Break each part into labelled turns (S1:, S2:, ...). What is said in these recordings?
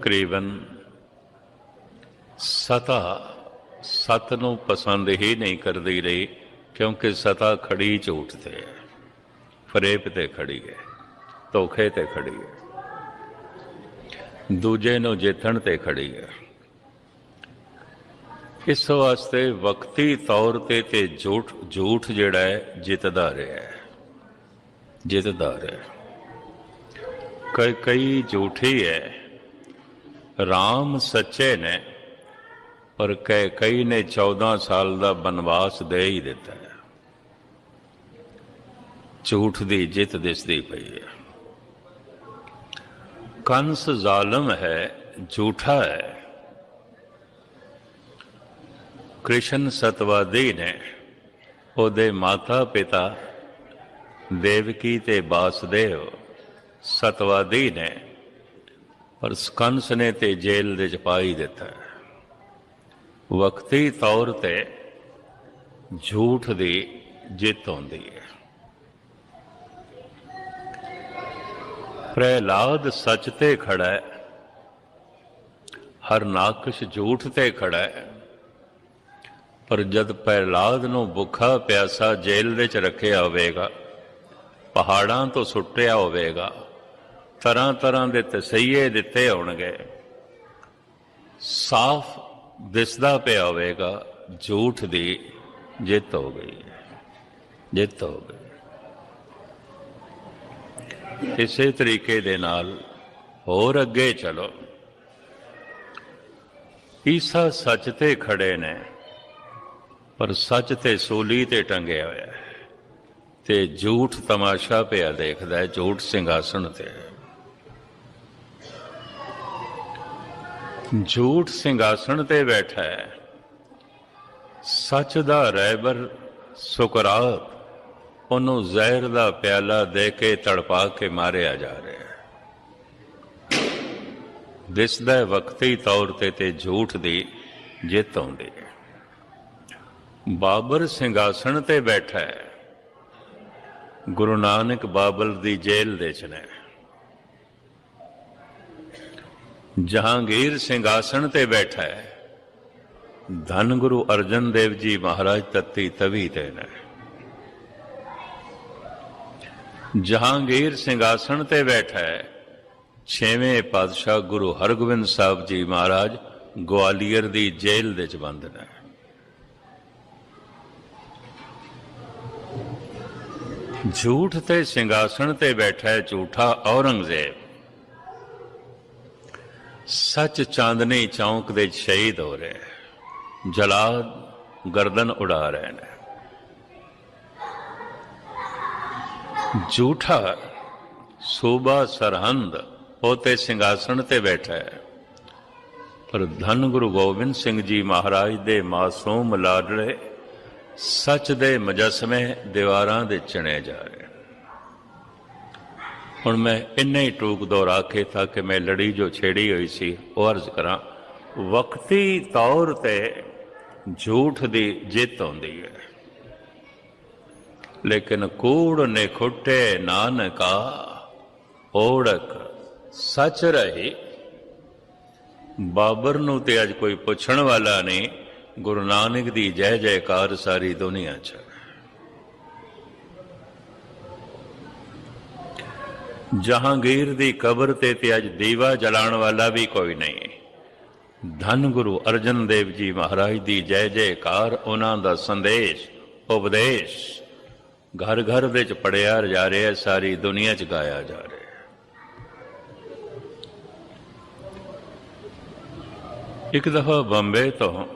S1: ਤਕਰੀਬਨ ਸਤਾ ਸਤ ਨੂੰ ਪਸੰਦ ਹੀ ਨਹੀਂ ਕਰਦੀ ਰਹੀ, ਕਿਉਂਕਿ ਸਤਾ ਖੜੀ ਝੂਠ ਤੇ ਹੈ। ਫਰੇਬ ਤੇ ਖੜੀ ਹੈ, ਧੋਖੇ ਤੇ ਖੜੀ ਹੈ। ਦੂਜੇ ਨੂੰ ਜਿੱਤਣ ਤੇ ਖੜੀ ਹੈ। ਇਸ ਵਾਸਤੇ ਵਕਤੀ ਤੌਰ ਤੇ ਤੇ ਝੂਠ ਝੂਠ ਜਿਹੜਾ ਹੈ, ਜਿੱਤਦਾ ਰਿਹਾ ਹੈ। ਜਿੱਤਦਾ ਰਿਹਾ ਹੈ। ਕਈ ਕਈ ਝੂਠੀ ਹੈ। ਰਾਮ ਸੱਚੇ ਨੇ, ਪਰ ਕਈ ਕਈ ਨੇ 14 ਸਾਲ ਦਾ ਬਨਵਾਸ ਦੇ ਹੀ ਦਿੱਤਾ ਹੈ। ਝੂਠ ਦੀ ਜਿੱਤ ਦਿਸਦੀ ਪਈ ਹੈ। ਕੰਸ ਜ਼ਾਲਮ ਹੈ, ਝੂਠਾ ਹੈ। ਕ੍ਰਿਸ਼ਨ ਸਤਵਾਦੀ ਨੇ ਉਹਦੇ ਮਾਤਾ ਪਿਤਾ ਦੇਵਕੀ ਤੇ ਬਾਸਦੇਵ ਸਤਵਾਦੀ ਨੇ ਪਰ ਸਕੰਸ ਨੇ ਤੇ ਜੇਲ੍ਹ ਦੇ ਚ ਪਾ ਹੀ ਦਿੱਤਾ। ਵਕਤੀ ਤੌਰ ਤੇ ਝੂਠ ਦੀ ਜਿੱਤ ਹੁੰਦੀ ਹੈ। ਪ੍ਰਹਿਲਾਦ ਸੱਚ ਤੇ ਖੜਾ ਹੈ। ਹਰਨਾਕਸ਼ ਝੂਠ ਤੇ ਖੜਾ ਹੈ। ਪਰ ਜਦ ਪ੍ਰਹਿਲਾਦ ਨੂੰ ਭੁੱਖਾ ਪਿਆਸਾ ਜੇਲ੍ਹ ਵਿੱਚ ਰੱਖਿਆ ਹੋਵੇਗਾ, ਪਹਾੜਾਂ ਤੋਂ ਸੁੱਟਿਆ ਹੋਵੇਗਾ ਤਰ੍ਹਾਂ ਤਰ੍ਹਾਂ ਦੇ ਤਸਈਏ ਦਿੱਤੇ ਹੋਣਗੇ। ਸਾਫ਼ ਦਿਸਦਾ ਪਿਆ ਹੋਵੇਗਾ, ਝੂਠ ਦੀ ਜਿੱਤ ਹੋ ਗਈ, ਜਿੱਤ ਹੋ ਗਈ। ਇਸੇ ਤਰੀਕੇ ਦੇ ਨਾਲ ਹੋਰ ਅੱਗੇ ਚਲੋ। ਈਸਾ ਸੱਚ ਤੇ ਖੜੇ ਨੇ, ਪਰ ਸੱਚ ਤੇ ਸੂਲੀ ਤੇ ਟੰਗਿਆ ਹੋਇਆ ਹੈ ਤੇ ਝੂਠ ਤਮਾਸ਼ਾ ਪਿਆ ਦੇਖਦਾ ਹੈ, ਝੂਠ ਸਿੰਘਾਸਣ ਤੇ। ਝੂਠ ਸਿੰਘਾਸਣ ਤੇ ਬੈਠਾ। ਹੈ ਸੱਚ ਦਾ ਰਹਿਬਰ, ਸੁਕਰਾਤ, ਉਹਨੂੰ ਜ਼ਹਿਰ ਦਾ ਪਿਆਲਾ ਦੇ ਕੇ ਤੜਪਾ ਕੇ ਮਾਰਿਆ ਜਾ ਰਿਹਾ ਹੈ। ਦਿਸਦਾ ਵਕਤੀ ਤੌਰ ਤੇ ਤੇ ਝੂਠ ਦੀ ਜਿੱਤ ਆਉਂਦੀ ਹੈ। ਬਾਬਰ ਸਿੰਘਾਸਣ ਤੇ ਬੈਠਾ। ਹੈ ਗੁਰੂ ਨਾਨਕ ਬਾਬਲ ਦੀ ਜੇਲ੍ਹ ਦੇ ਚ ਨੇ। ਜਹਾਂਗੀਰ ਸਿੰਘਾਸਣ ਤੇ ਬੈਠਾ। ਹੈ ਧੰਨ ਗੁਰੂ ਅਰਜਨ ਦੇਵ ਜੀ ਮਹਾਰਾਜ ਤਤੀ ਤਵੀ ਤੇ ਨੇ। ਜਹਾਂਗੀਰ ਸਿੰਘਾਸਣ ਤੇ ਬੈਠਾ। ਹੈ ਛੇਵੇਂ ਪਾਤਸ਼ਾਹ ਗੁਰੂ ਹਰਗੋਬਿੰਦ ਸਾਹਿਬ ਜੀ ਮਹਾਰਾਜ ਗਵਾਲੀਅਰ ਦੀ ਜੇਲ੍ਹ ਦੇ ਚ ਬੰਦ ਨੇ। ਝੂਠ ਤੇ ਸਿੰਘਾਸਣ ਤੇ ਬੈਠਾ ਹੈ ਝੂਠਾ ਔਰੰਗਜ਼ੇਬ। ਸੱਚ ਚਾਂਦਨੀ ਚੌਂਕ ਦੇ ਸ਼ਹੀਦ ਹੋ ਰਹੇ ਜਲਾਦ ਗਰਦਨ ਉਡਾ ਰਹੇ ਨੇ। ਝੂਠਾ ਸੂਬਾ ਸਰਹੰਦ ਉਹ ਤੇ ਸਿੰਘਾਸਣ ਤੇ ਬੈਠਾ ਹੈ। ਪਰ ਧੰਨ ਗੁਰੂ ਗੋਬਿੰਦ ਸਿੰਘ ਜੀ ਮਹਾਰਾਜ ਦੇ ਮਾਸੂਮ ਲਾਡਲੇ ਸੱਚ ਦੇ ਮੁਜੱਸਮੇ ਦੀਵਾਰਾਂ ਦੇ ਚਣੇ ਜਾ ਰਹੇ ਹੁਣ ਮੈਂ ਇੰਨੇ ਹੀ ਟੂਕ ਦੁਹਰਾ ਕੇ ਤਾਂ ਕਿ ਮੈਂ ਲੜੀ ਜੋ ਛੇੜੀ ਹੋਈ ਸੀ, ਉਹ ਅਰਜ਼ ਕਰਾਂ, ਵਕਤੀ ਤੌਰ ਤੇ ਝੂਠ ਦੀ ਜਿੱਤ ਹੁੰਦੀ ਹੈ। ਲੇਕਿਨ ਕੂੜ ਨੇ ਖੁੱਟੇ ਨਾਨਕਾ, ਓੜਕ ਸੱਚ ਰਹੀ। ਬਾਬਰ ਨੂੰ ਤੇ ਅੱਜ ਕੋਈ ਪੁੱਛਣ ਵਾਲਾ ਨਹੀਂ, ਗੁਰੂ ਨਾਨਕ ਦੀ ਜੈ ਜੈਕਾਰ ਸਾਰੀ ਦੁਨੀਆ 'ਚ। ਜਹਾਂਗੀਰ ਦੀ ਕਬਰ ਤੇ ਤੇ ਅੱਜ ਦੀਵਾ ਜਲਾਉਣ ਵਾਲਾ ਵੀ ਕੋਈ ਨਹੀਂ। ਧੰਨ ਗੁਰੂ ਅਰਜਨ ਦੇਵ ਜੀ ਮਹਾਰਾਜ ਦੀ ਜੈ ਜੈਕਾਰ, ਉਹਨਾਂ ਦਾ ਸੰਦੇਸ਼, ਉਪਦੇਸ਼। ਘਰ ਘਰ ਵਿੱਚ ਪੜਿਆ ਜਾ ਰਿਹਾ, ਸਾਰੀ ਦੁਨੀਆ 'ਚ ਗਾਇਆ ਜਾ ਰਿਹਾ। ਇੱਕ ਦਫਾ ਬੰਬੇ ਤੋਂ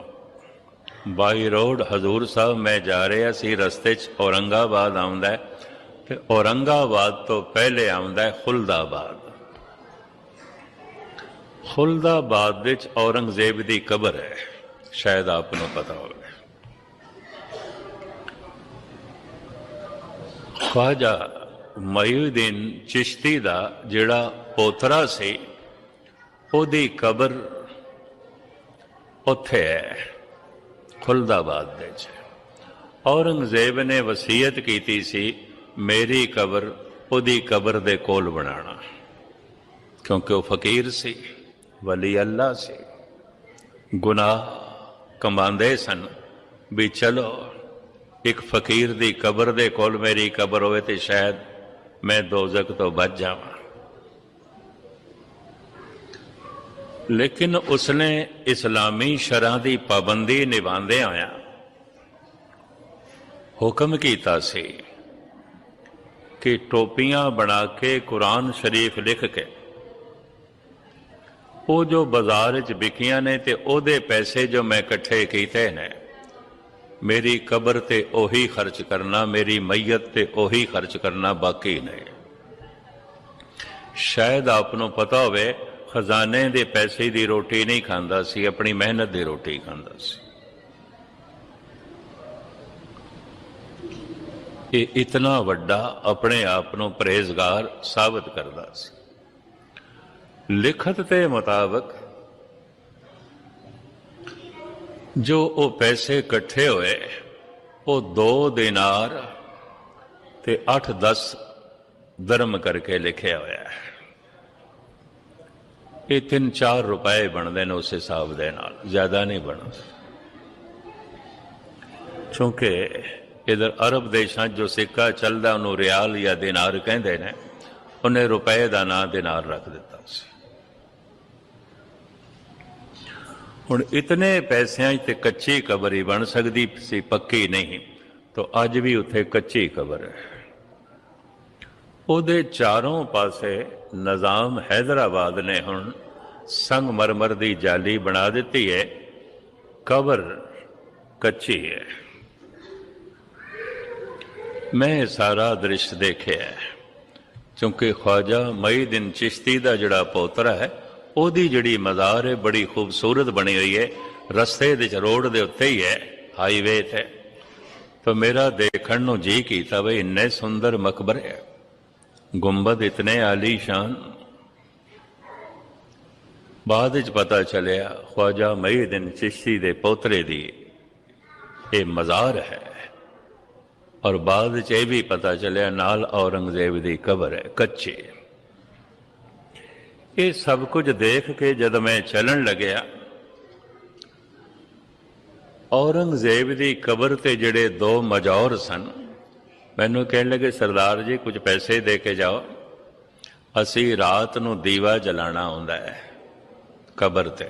S1: ਬਾਈ ਰੋਡ ਹਜ਼ੂਰ ਸਾਹਿਬ ਮੈਂ ਜਾ ਰਿਹਾ ਸੀ, ਰਸਤੇ 'ਚ ਔਰੰਗਾਬਾਦ ਆਉਂਦਾ ਤੇ ਔਰੰਗਾਬਾਦ ਤੋਂ ਪਹਿਲੇ ਆਉਂਦਾ ਹੈ ਖੁਲਦਾਬਾਦ। ਖੁਲਦਾਬਾਦ ਵਿੱਚ ਔਰੰਗਜ਼ੇਬ ਦੀ ਕਬਰ ਹੈ, ਸ਼ਾਇਦ ਆਪ ਨੂੰ ਪਤਾ ਹੋਵੇ। ਖਵਾਜਾ ਮਯੂਦੀਨ ਚਿਸ਼ਤੀ ਦਾ ਜਿਹੜਾ ਪੋਤਰਾ ਸੀ, ਉਹਦੀ ਕਬਰ ਉੱਥੇ ਹੈ, ਖੁਲਦਾਬਾਦ ਦੇ ਵਿੱਚ। ਔਰੰਗਜ਼ੇਬ ਨੇ ਵਸੀਅਤ ਕੀਤੀ ਸੀ ਮੇਰੀ ਕਬਰ ਉਹਦੀ ਕਬਰ ਦੇ ਕੋਲ ਬਣਾਉਣਾ। ਕਿਉਂਕਿ ਉਹ ਫਕੀਰ ਸੀ, ਵਲੀ ਅੱਲਾ ਸੀ। ਗੁਨਾਹ ਕਮਾਉਂਦੇ ਸਨ ਵੀ ਚਲੋ, ਇੱਕ ਫਕੀਰ ਦੀ ਕਬਰ ਦੇ ਕੋਲ ਮੇਰੀ ਕਬਰ ਹੋਵੇ ਤੇ ਸ਼ਾਇਦ ਮੈਂ ਦੋਜ਼ਖ ਤੋਂ ਬਚ ਜਾਵਾਂ। ਲੇਕਿਨ ਉਸਨੇ ਇਸਲਾਮੀ ਸ਼ਰਾਂ ਦੀ ਪਾਬੰਦੀ ਨਿਭਾਉਂਦੇ ਆਇਆ ਹੁਕਮ ਕੀਤਾ ਸੀ ਕਿ ਟੋਪੀਆਂ ਬਣਾ ਕੇ ਕੁਰਾਨ ਸ਼ਰੀਫ ਲਿਖ ਕੇ ਉਹ ਜੋ ਬਾਜ਼ਾਰ ਵਿੱਚ ਵਿਕੀਆਂ ਨੇ ਤੇ ਉਹਦੇ ਪੈਸੇ ਜੋ ਮੈਂ ਇਕੱਠੇ ਕੀਤੇ ਨੇ, ਮੇਰੀ ਕਬਰ ਤੇ ਉਹੀ ਖਰਚ ਕਰਨਾ, ਮੇਰੀ ਮਈਤ ਤੇ ਉਹੀ ਖਰਚ ਕਰਨਾ ਬਾਕੀ ਨੇ। ਸ਼ਾਇਦ ਆਪ ਨੂੰ ਪਤਾ ਹੋਵੇ, ਖਜ਼ਾਨੇ ਦੇ ਪੈਸੇ ਦੀ ਰੋਟੀ ਨਹੀਂ ਖਾਂਦਾ ਸੀ, ਆਪਣੀ ਮਿਹਨਤ ਦੀ ਰੋਟੀ ਖਾਂਦਾ ਸੀ। ਇਹ ਇਤਨਾ ਵੱਡਾ ਆਪਣੇ ਆਪ ਨੂੰ ਪਰਹੇਜ਼ਗਾਰ ਸਾਬਤ ਕਰਦਾ ਸੀ। ਲਿਖਤ ਦੇ ਮੁਤਾਬਕ ਜੋ ਉਹ ਪੈਸੇ ਇਕੱਠੇ ਹੋਏ, ਉਹ 2 ਦਿਨਾਰ ਤੇ 8-10 ਦਰਮ ਕਰਕੇ ਲਿਖਿਆ ਹੋਇਆ ਹੈ। ਇਹ 3-4 ਰੁਪਏ ਬਣਦੇ ਨੇ ਉਸ ਹਿਸਾਬ ਦੇ ਨਾਲ, ਜ਼ਿਆਦਾ ਨਹੀਂ ਬਣਦੇ। ਕਿਉਂਕਿ ਇਧਰ ਅਰਬ ਦੇਸ਼ਾਂ 'ਚ ਜੋ ਸਿੱਕਾ ਚੱਲਦਾ, ਉਹਨੂੰ ਰਿਆਲ ਜਾਂ ਦਿਨਾਰ ਕਹਿੰਦੇ ਨੇ, ਉਹਨੇ ਰੁਪਏ ਦਾ ਨਾਂ ਦਿਨਾਰ ਰੱਖ ਦਿੱਤਾ ਸੀ। ਹੁਣ ਇਤਨੇ ਪੈਸਿਆਂ 'ਚ ਤੇ ਕੱਚੀ ਕਬਰ ਹੀ ਬਣ ਸਕਦੀ ਸੀ, ਪੱਕੀ ਨਹੀਂ, ਤਾਂ ਅੱਜ ਵੀ ਉੱਥੇ ਕੱਚੀ ਕਬਰ ਹੈ। ਉਹਦੇ ਚਾਰੋਂ ਪਾਸੇ ਨਿਜ਼ਾਮ ਹੈਦਰਾਬਾਦ ਨੇ ਹੁਣ ਸੰਗਮਰਮਰ ਦੀ ਜਾਲੀ ਬਣਾ ਦਿੱਤੀ ਹੈ। ਕਬਰ ਕੱਚੀ ਹੈ। ਮੈਂ ਇਹ ਸਾਰਾ ਦ੍ਰਿਸ਼ ਦੇਖਿਆ ਕਿਉਂਕਿ ਖਵਾਜਾ ਮਈ ਦਿਨ ਚਿਸ਼ਤੀ ਦਾ ਜਿਹੜਾ ਪੋਤਰਾ ਹੈ, ਉਹਦੀ ਜਿਹੜੀ ਮਜ਼ਾਰ ਹੈ, ਬੜੀ ਖੂਬਸੂਰਤ ਬਣੀ ਹੋਈ ਹੈ। ਰਸਤੇ ਦੇ ਰੋਡ ਦੇ ਉੱਤੇ ਹੀ ਹੈ ਹਾਈਵੇ ਤੇ। ਤਾਂ ਮੇਰਾ ਦੇਖਣ ਨੂੰ ਜੀ ਕੀਤਾ ਬਈ ਇੰਨੇ ਸੁੰਦਰ ਮਕਬਰੇ ਹੈ। ਗੁੰਬਦ ਇਤਨੇ ਆਲੀਸ਼ਾਨ ਬਾਅਦ ਵਿੱਚ ਪਤਾ ਚੱਲਿਆ, ਖਵਾਜਾ ਮਈ ਦਿਨ ਚਿਸ਼ਤੀ ਦੇ ਪੋਤਰੇ ਦੀ ਇਹ ਮਜ਼ਾਰ ਹੈ। ਔਰ ਬਾਅਦ ਵਿੱਚ ਇਹ ਵੀ ਪਤਾ ਚੱਲਿਆ, ਨਾਲ ਔਰੰਗਜ਼ੇਬ ਦੀ ਕਬਰ ਹੈ, ਕੱਚੀ। ਇਹ ਸਭ ਕੁਝ ਦੇਖ ਕੇ ਜਦ ਮੈਂ ਚੱਲਣ ਲੱਗਿਆ, ਔਰੰਗਜ਼ੇਬ ਦੀ ਕਬਰ ਤੇ ਜਿਹੜੇ ਦੋ ਮਜੌਰ ਸਨ, ਮੈਨੂੰ ਕਹਿਣ ਲੱਗੇ, ਸਰਦਾਰ ਜੀ, ਕੁਝ ਪੈਸੇ ਦੇ ਕੇ ਜਾਓ। ਅਸੀਂ ਰਾਤ ਨੂੰ ਦੀਵਾ ਜਲਾਣਾ ਹੁੰਦਾ ਹੈ ਕਬਰ ਤੇ।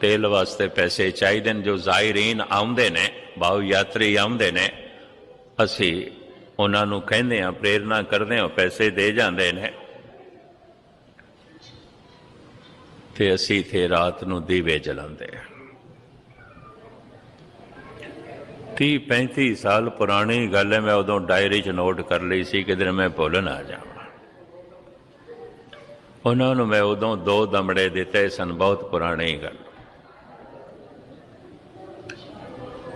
S1: ਤੇਲ ਵਾਸਤੇ ਪੈਸੇ ਚਾਹੀਦੇ ਨੇ, ਜੋ ਜ਼ਾਇਰੀਨ ਆਉਂਦੇ ਨੇ ਬਾਹੂ ਯਾਤਰੀ ਆਉਂਦੇ ਨੇ ਅਸੀਂ ਉਹਨਾਂ ਨੂੰ ਕਹਿੰਦੇ ਆ ਪ੍ਰੇਰਣਾ ਕਰਦੇ ਆ ਪੈਸੇ ਦੇ ਜਾਂਦੇ ਨੇ। ਤੇ ਅਸੀਂ ਤੇ ਰਾਤ ਨੂੰ ਦੀਵੇ ਜਲਾਉਂਦੇ ਆ 30 35 ਸਾਲ ਪੁਰਾਣੀ ਗੱਲ ਹੈ, ਮੈਂ ਉਦੋਂ ਡਾਇਰੀ 'ਚ ਨੋਟ ਕਰ ਲਈ ਸੀ ਕਿ ਦਿਨ ਮੈਂ ਭੁੱਲ ਨਾ ਜਾਵਾਂ। ਉਹਨਾਂ ਨੂੰ ਮੈਂ ਉਦੋਂ ਦੋ ਦਮੜੇ ਦਿੱਤੇ ਸਨ, ਬਹੁਤ ਪੁਰਾਣੀ ਗੱਲ।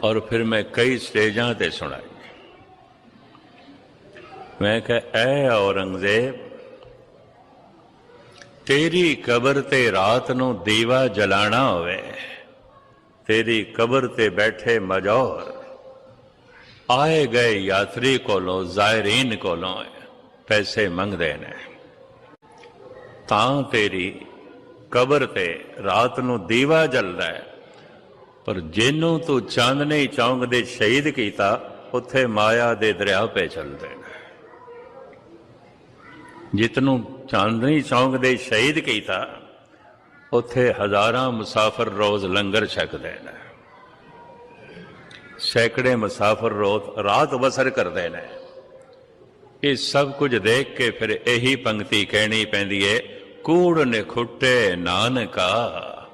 S1: ਔਰ ਫਿਰ ਮੈਂ ਕਈ ਸਟੇਜਾਂ ਤੇ ਸੁਣਾਈ। ਮੈਂ ਕਿਹਾ, ਐ ਔਰੰਗਜ਼ੇਬ, ਤੇਰੀ ਕਬਰ ਤੇ ਰਾਤ ਨੂੰ ਦੀਵਾ ਜਲਾਣਾ ਹੋਵੇ, ਤੇਰੀ ਕਬਰ ਤੇ ਬੈਠੇ ਮਜੌਰ, ਆਏ ਗਏ ਯਾਤਰੀ ਕੋਲੋਂ ਜ਼ਾਇਰੀਨ ਕੋਲੋਂ ਪੈਸੇ ਮੰਗਦੇ ਨੇ। ਤਾਂ ਤੇਰੀ ਕਬਰ ਤੇ ਰਾਤ ਨੂੰ ਦੀਵਾ ਜਲਦਾ ਹੈ। ਪਰ ਜਿਹਨੂੰ ਤੂੰ ਚਾਂਦਨੀ ਚੌਂਕ ਦੇ ਸ਼ਹੀਦ ਕੀਤਾ, ਉੱਥੇ ਮਾਇਆ ਦੇ ਦਰਿਆ ਪੇ ਚੱਲਦੇ ਨੇ। ਜਿਤਨੂੰ ਚਾਂਦਨੀ ਚੌਂਕ ਦੇ ਸ਼ਹੀਦ ਕੀਤਾ, ਉੱਥੇ ਹਜ਼ਾਰਾਂ ਮੁਸਾਫਰ ਰੋਜ਼ ਲੰਗਰ ਛਕਦੇ ਨੇ। ਸੈਂਕੜੇ ਮੁਸਾਫਰ ਰੋਜ਼ ਰਾਤ ਬਸਰ ਕਰਦੇ ਨੇ। ਇਹ ਸਭ ਕੁਝ ਦੇਖ ਕੇ ਫਿਰ ਇਹੀ ਪੰਕਤੀ ਕਹਿਣੀ ਪੈਂਦੀ ਏ, ਕੂੜ ਨਿਖੁੱਟੇ ਨਾਨਕਾ,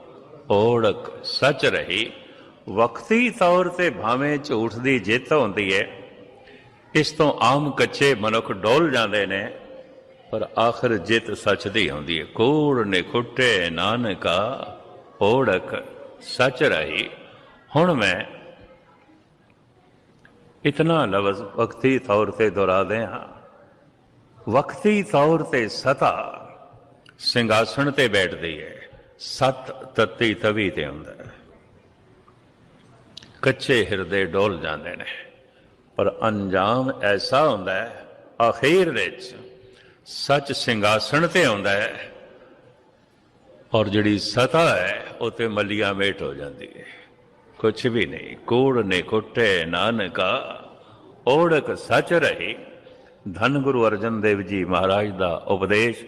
S1: ਓੜਕ ਸੱਚ ਰਹੀ। ਵਕਤੀ ਤੌਰ ਤੇ ਭਾਵੇਂ ਝੂਠ ਦੀ ਜਿੱਤ ਹੁੰਦੀ ਏ, ਇਸ ਤੋਂ ਆਮ ਕੱਚੇ ਮਨੁੱਖ ਡੋਲ ਜਾਂਦੇ ਨੇ। ਪਰ ਆਖਰ ਜਿੱਤ ਸੱਚ ਦੀ ਹੁੰਦੀ ਹੈ ਕੋੜ ਨੇ ਖੁੱਟੇ ਨਾਨਕਾ ਓੜਕ ਸੱਚ ਰਹੀ। ਹੁਣ ਮੈਂ ਇਤਨਾ ਲਫ਼ਜ਼ ਵਕਤੀ ਤੌਰ ਤੇ ਦੁਹਰਾਦੇ ਹਾਂ ਵਕਤੀ ਤੌਰ ਤੇ ਸਤਾ ਸਿੰਘਾਸਣ ਤੇ ਬੈਠਦੀ ਹੈ ਸਤ ਤਤੀ ਤਵੀ ਤੇ ਹੁੰਦਾ ਕੱਚੇ ਹਿਰਦੇ ਡੋਲ ਜਾਂਦੇ ਨੇ। ਪਰ ਅੰਜਾਮ ਐਸਾ ਹੁੰਦਾ ਹੈ ਆਖੀਰ ਵਿੱਚ ਸੱਚ ਸਿੰਘਾਸਣ ਤੇ ਆਉਂਦਾ ਹੈ ਔਰ ਜਿਹੜੀ ਸਤਾ ਹੈ, ਉਹ ਤੇ ਮੱਲੀਆਂ ਮੇਟ ਹੋ ਜਾਂਦੀ ਹੈ। ਕੁਛ ਵੀ ਨਹੀਂ, ਕੂੜ ਨੇ ਕੁੱਟੇ, ਨਾਨਕਾ, ਓੜਕ ਸੱਚ ਰਹੀ। ਧੰਨ ਗੁਰੂ ਅਰਜਨ ਦੇਵ ਜੀ ਮਹਾਰਾਜ ਦਾ ਉਪਦੇਸ਼